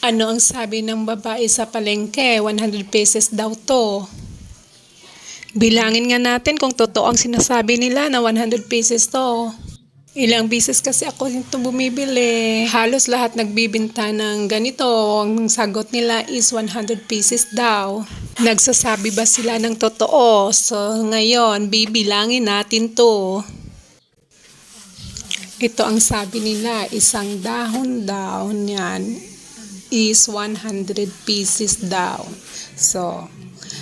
Ano ang sabi ng babae sa palengke? 100 pesos daw to. Bilangin nga natin kung totoo ang sinasabi nila na 100 pesos to. Ilang beses kasi ako dito bumibili. Halos lahat nagbibinta ng ganito. Ang sagot nila is 100 pieces daw. Nagsasabi ba sila ng totoo? So ngayon, bibilangin natin to. Ito ang sabi nila, isang dahon daw niyan is 100 pieces daw. So,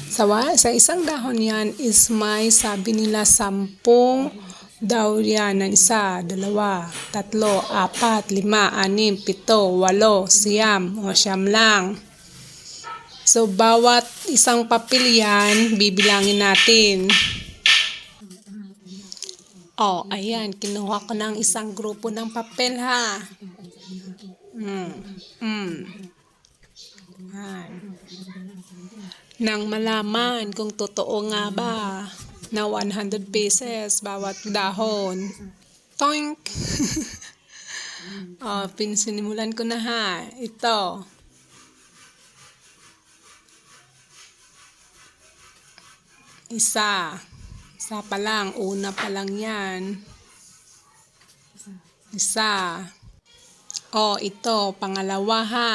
sa, sa isang dahon yan is may sabi nila sampung daw yan ng isa, dalawa, tatlo, apat, lima, anim, pito, walo, siyam, o siyam lang. So, bawat isang papel yan, bibilangin natin. Oh, ayan, kinuha ko ng isang grupo ng papel ha. Mm. Mm. Yan. Nang malaman kung totoo nga ba na 100 pesos bawat dahon. Toink! oh, pinsinimulan ko na ha. Ito. Isa. Isa pa lang. Una pa lang yan. Isa. Oh, ito. Pangalawa ha.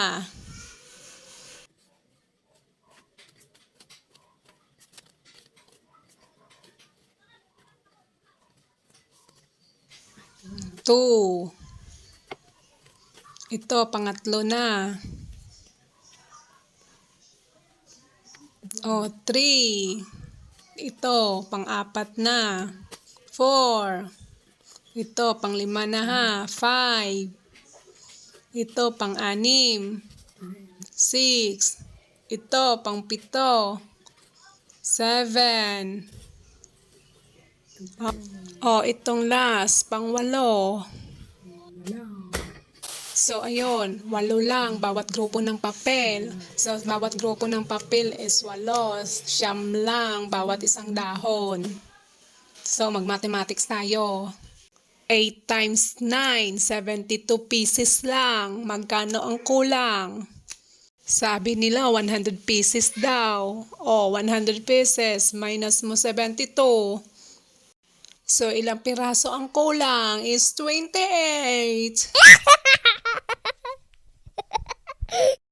Two. Ito, pangatlo na. Oh, three. Ito, pang-apat na. Four. Ito, pang-lima na ha. Five. Ito, pang-anim. Six. Ito, pang-pito. Seven. Oh, itong last, pang-walo. So, ayun, walo lang bawat grupo ng papel. So, bawat grupo ng papel is walo. Siyam lang bawat isang dahon. So, mag-mathematics tayo. 8 times 9, 72 pieces lang. Magkano ang kulang? Sabi nila 100 pieces daw. O, 100 pieces minus mo 72. So, ilang piraso ang kulang is 28.